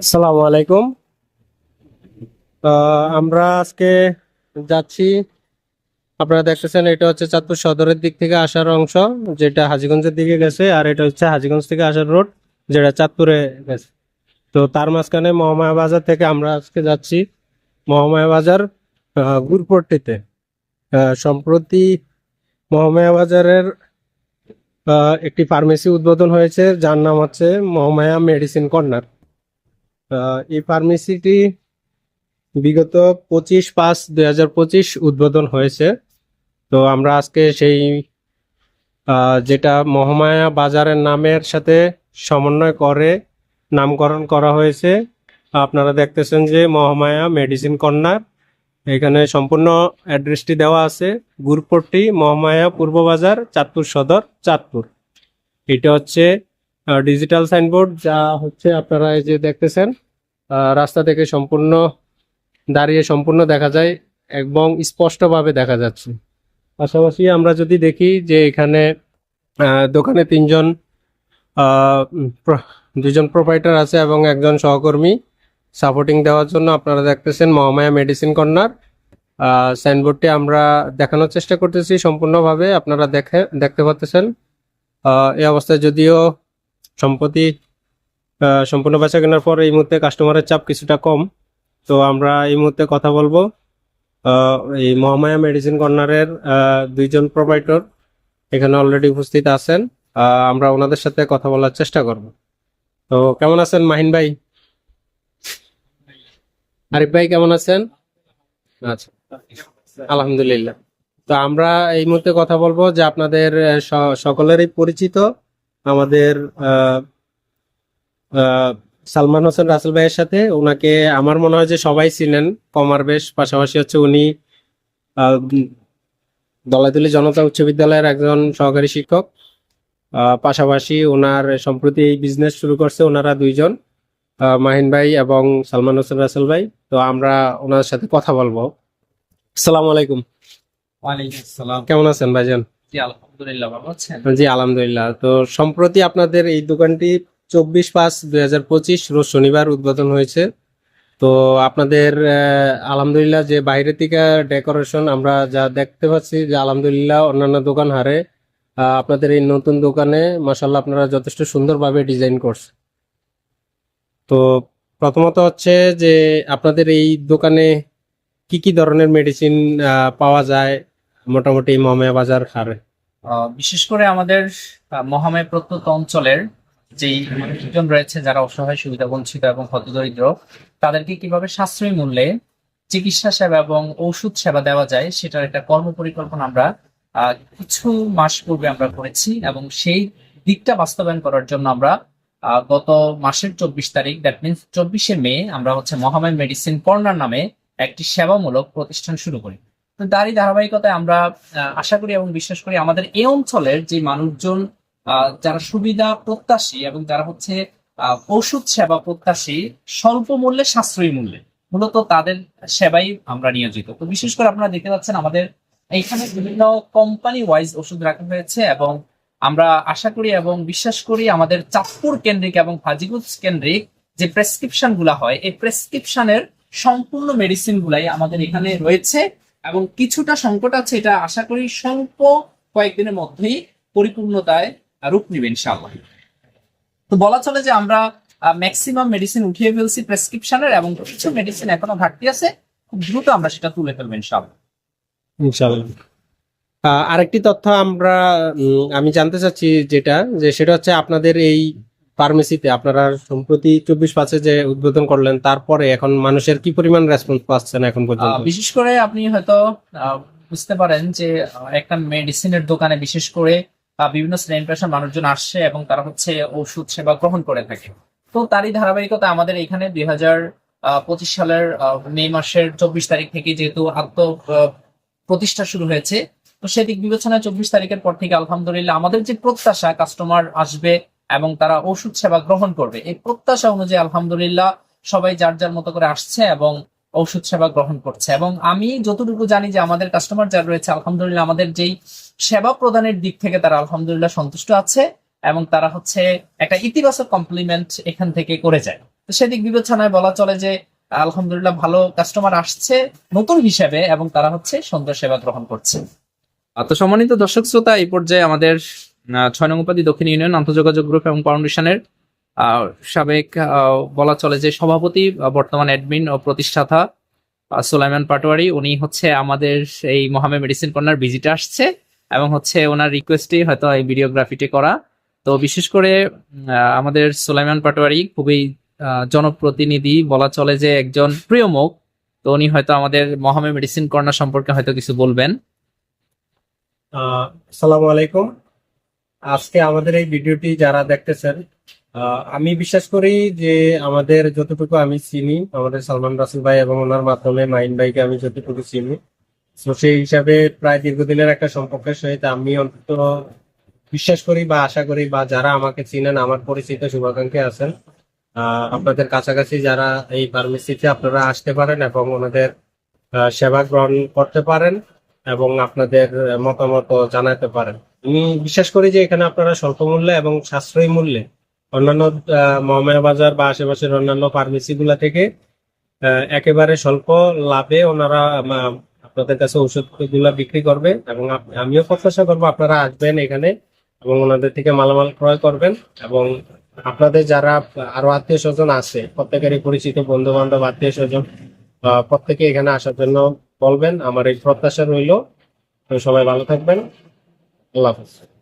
আসসালামু আলাইকুম। আমরা আজকে যাচ্ছি। আপনারা দেখতেছেন, এটা হচ্ছে চাঁদপুর সদরের দিক থেকে আসার অংশ, যেটা হাজিগঞ্জের দিকে গেছে, আর এটা হচ্ছে হাজীগঞ্জ থেকে আসার রোড, যেটা চাঁদপুরে গেছে। তো তার মাঝখানে মহামায়া বাজার থেকে আমরা আজকে যাচ্ছি। মহামায়া বাজার গুরপট্টিতে। সম্প্রতি মহামায়া বাজারের একটি ফার্মেসি উদ্বোধন হয়েছে, যার নাম হচ্ছে মহামায়া মেডিসিন কর্নার। এই ফার্মেসিটি বিগত পঁচিশ পাঁচ দুই উদ্বোধন হয়েছে। তো আমরা আজকে সেই যেটা মহামায়া বাজারের নামের সাথে সমন্বয় করে নামকরণ করা হয়েছে। আপনারা দেখতেছেন যে মহামায়া মেডিসিন কর্নার, এখানে সম্পূর্ণ অ্যাড্রেসটি দেওয়া আছে। গুরপট্টি, মহামায়া পূর্ব বাজার, চাঁদপুর সদর, চাঁদপুর। এটা হচ্ছে ডিজিটাল সাইনবোর্ড যা হচ্ছে আপনারা এই যে দেখতেছেন। রাস্তা থেকে সম্পূর্ণ দাঁড়িয়ে সম্পূর্ণ দেখা যায় এবং স্পষ্টভাবে দেখা যাচ্ছে। পাশাপাশি আমরা যদি দেখি যে এখানে দোকানে তিনজন দুজন প্রোপাইটার আছে এবং একজন সহকর্মী সাপোর্টিং দেওয়ার জন্য আপনারা দেখতেছেন মহামায়া মেডিসিন কর্নার সাইনবোর্ডটি আমরা দেখানোর চেষ্টা করতেছি সম্পূর্ণভাবে, আপনারা দেখে দেখতে পাচ্ছেন এই অবস্থায় যদিও সম্প্রতি সম্পূর্ণ বেচা কেনার পর এই মুহূর্তে কাস্টমারের চাপ কিছুটা কম। তো আমরা এই মুহূর্তে কথা বলব এই মহামায়া মেডিসিন কর্নারের দুইজন প্রোভাইডর এখানে অলরেডি উপস্থিত আছেন। আমরা ওনাদের সাথে কথা বলার চেষ্টা করব। তো কেমন আছেন মাহিন ভাই? আরিফ ভাই, কেমন আছেন? আচ্ছা আলহামদুলিল্লাহ। তো আমরা এই মুহূর্তে কথা বলব যে আপনাদের সকলেরই পরিচিত আমাদের সালমান হোসেন রাসেল ভাইয়ের সাথে ওনাকে আমার মনে হয় যে সবাই চিনেন। কমার বেশ পাশাপাশি হচ্ছে উনি দলাদলি জনতা উচ্চ বিদ্যালয়ের একজন সহকারী শিক্ষক। পাশাপাশি ওনার সম্প্রতি এই বিজনেস শুরু করছে ওনারা দুইজন মাহিন ভাই এবং সালমান হোসেন রাসেল ভাই। তো আমরা ওনার সাথে কথা বলব। আসসালামু আলাইকুম। কেমন আছেন ভাইজান? জি আলহামদুলিল্লাহ ভালো আছেন? জি আলহামদুলিল্লাহ। তো সম্প্রতি আপনাদের এই দোকানটি চব্বিশ পাঁচ দুই হাজার পঁচিশ রোজ শনিবার উদ্বোধন হয়েছে। তো আপনাদের আলহামদুলিল্লাহ যে বাইরে থেকে ডেকোরেশন আমরা যা দেখতে পাচ্ছি যে আলহামদুলিল্লাহ অন্যান্য দোকান হারে আপনাদের এই নতুন দোকানে মাসাল্লাহ আপনারা যথেষ্ট সুন্দরভাবে ডিজাইন করছে। তো প্রথমত হচ্ছে যে আপনাদের এই দোকানে কি কি ধরনের মেডিসিন পাওয়া যায় মোটামুটি মহামায়া বাজার হারে? বিশেষ করে আমাদের মহামায় প্রত্যন্ত অঞ্চলের যেই মানুষজন রয়েছে যারা অসহায় সুবিধা বঞ্চিত এবং হতদরিদ্র, তাদেরকে কীভাবে সাশ্রয়ী মূল্যে চিকিৎসা সেবা এবং ঔষধ সেবা দেওয়া যায় সেটার একটা কর্ম পরিকল্পনা আমরা কিছু মাস পূর্বে আমরা করেছি এবং সেই দিকটা বাস্তবায়ন করার জন্য আমরা গত মাসের চব্বিশ তারিখ দ্যাট মিনস চব্বিশে মে, আমরা হচ্ছে মহামায় মেডিসিন কর্নার নামে একটি সেবামূলক প্রতিষ্ঠান শুরু করি। তো তারই ধারাবাহিকতায় আমরা আশা করি এবং বিশ্বাস করি আমাদের এই অঞ্চলের যে মানুষজন যারা সুবিধা প্রত্যাশী এবং যারা হচ্ছে ওষুধ সেবা প্রত্যাশী, স্বল্প মূল্যে সাশ্রয়ী মূল্যে। মূলত তাদের সেবাই আমরা নিয়োজিত। তো বিশেষ করে আপনারা দেখতে পাচ্ছেন আমাদের এইখানে বিভিন্ন কোম্পানি ওয়াইজ ওষুধ রাখা হয়েছে এবং আমরা আশা করি এবং বিশ্বাস করি আমাদের চাঁদপুর কেন্দ্রিক এবং হাজিগঞ্জ কেন্দ্রিক যে প্রেসক্রিপশনগুলা হয়, এই প্রেসক্রিপশনের সম্পূর্ণ মেডিসিন গুলাই আমাদের এখানে রয়েছে এবং কিছুটা সংকট আছে এটা আশা করি স্বল্প কয়েকদিনের মধ্যেই পরিপূর্ণতায় রূপ নিবে ইনশাআল্লাহ। তো বলা চলে যে আমরা ম্যাক্সিমাম মেডিসিন উঠিয়ে ফেলছি প্রেসক্রিপশনের এবং কিছু মেডিসিন এখনও ঘাটতি আছে খুব দ্রুত আমরা সেটা তুলে ফেলব ইনশাআল্লাহ। ইনশাল্লাহ আহ, আরেকটি তথ্য আমরা আমি জানতে চাচ্ছি যেটা যে সেটা হচ্ছে আপনাদের এই ফার্মেসিতে আপনারা সম্প্রতি চব্বিশ পাঁচে যে উদ্বোধন করলেন তারপরে এখন মানুষের কি পরিমাণ রেসপন্স পাচ্ছেন এখন পর্যন্ত? বিশেষ করে আপনি হয়তো বুঝতে পারেন যে একটা মেডিসিনের দোকানে বিশেষ করে বিভিন্ন শ্রেণি পেশার মানুষজন আসছে এবং তারা হচ্ছে ওষুধ সেবা গ্রহণ করে থাকে। তো তারই ধারাবাহিকতা আমাদের এখানে দুই হাজার পঁচিশ সালের মে মাসের চব্বিশ তারিখ থেকে যেহেতু আত্ম প্রতিষ্ঠা শুরু হয়েছে, তো সেদিক বিবেচনায় চব্বিশ তারিখের পর থেকে আলহামদুলিল্লাহ আমাদের যে প্রত্যাশা কাস্টমার আসবে এবং তারা ওষুধ সেবা গ্রহণ করবে, এই প্রত্যাশা অনুযায়ী আলহামদুলিল্লাহ সবাই যার যার মতো করে আসছে এবং ঔষধ সেবা গ্রহণ করছে। এবং আমি যতটুকু জানি যে আমাদের কাস্টমার যারা রয়েছে, আলহামদুলিল্লাহ আমাদের যেই সেবা প্রদানের দিক থেকে তারা আলহামদুলিল্লাহ সন্তুষ্ট আছে এবং তারা হচ্ছে একটা ইতিবাচক কমপ্লিমেন্ট এখান থেকে করে যায়। তো সেদিক বিবেচনায় বলা চলে যে, আলহামদুলিল্লাহ ভালো কাস্টমার আসছে নতুন হিসেবে এবং তারা হচ্ছে সুন্দর সেবা গ্রহণ করছে। তো সম্মানিত দর্শক শ্রোতা, এই পর্যায়ে আমাদের ছয় নং উপাধি দক্ষিণ ইউনিয়ন আন্তঃযোগাযোগ গ্রুপ এবং ফাউন্ডেশনের সাবেক বলা চলে যে সভাপতি বর্তমান অ্যাডমিন ও প্রতিষ্ঠাতা সুলাইমান পাটোয়ারি, উনি হচ্ছে আমাদের এই মহামে মেডিসিন কর্নার ভিজিটে আসছে এবং হচ্ছে ওনার রিকোয়েস্টে হয়তো এই ভিডিওগ্রাফিটি করা। তো বিশেষ করে আমাদের সুলাইমান পাটোয়ারি খুবই জনপ্রতিনিধি, বলা চলে যে একজন প্রিয় মুখ। তো উনি হয়তো আমাদের মহামে মেডিসিন কর্নার সম্পর্কে হয়তো কিছু বলবেন। আসসালামু আলাইকুম। আজকে আমাদের এই ভিডিওটি যারা দেখতেছেন আমি বিশ্বাস করি যে আমাদের যতটুকু আমি চিনি, আমাদের সালমান রাসুল ভাই এবং ওনার মাধ্যমে মাইন ভাইকে আমি যতটুকু চিনি, তো সেই হিসাবে প্রায় দীর্ঘদিনের একটা সম্পর্কের সহিত আমি অন্তত বিশ্বাস করি বা আশা করি বা যারা আমাকে চিনেন, আমার পরিচিত শুভাকাঙ্ক্ষী আছেন আপনাদের কাছাকাছি যারা এই ফার্মেসিতে আপনারা আসতে পারেন এবং ওনাদের সেবা গ্রহণ করতে পারেন এবং আপনাদের মতামত জানাতে পারেন। আমি বিশ্বাস করি যে এখানে আপনারা স্বল্প মূল্যে এবং সাশ্রয়ী মূল্যে অন্যান্য মহামায়া বাজার বা আশেপাশের অন্যান্য ফার্মেসি গুলা থেকে একেবারে স্বল্প লাভে ওনারা আপনাদের কাছে ওষুধগুলা বিক্রি করবে এবং আমিও প্রত্যাশা করব আপনারা আসবেন এখানে এবং ওনাদের থেকে মালামাল ক্রয় করবেন এবং আপনাদের যারা, আরও আত্মীয় স্বজন আছে, প্রত্যেকেরই পরিচিত বন্ধু বান্ধব আত্মীয় স্বজন প্রত্যেকে এখানে আসার জন্য বলবেন। আমার এই প্রত্যাশা রইল। সবাই ভালো থাকবেন। আল্লাহ হাফিজ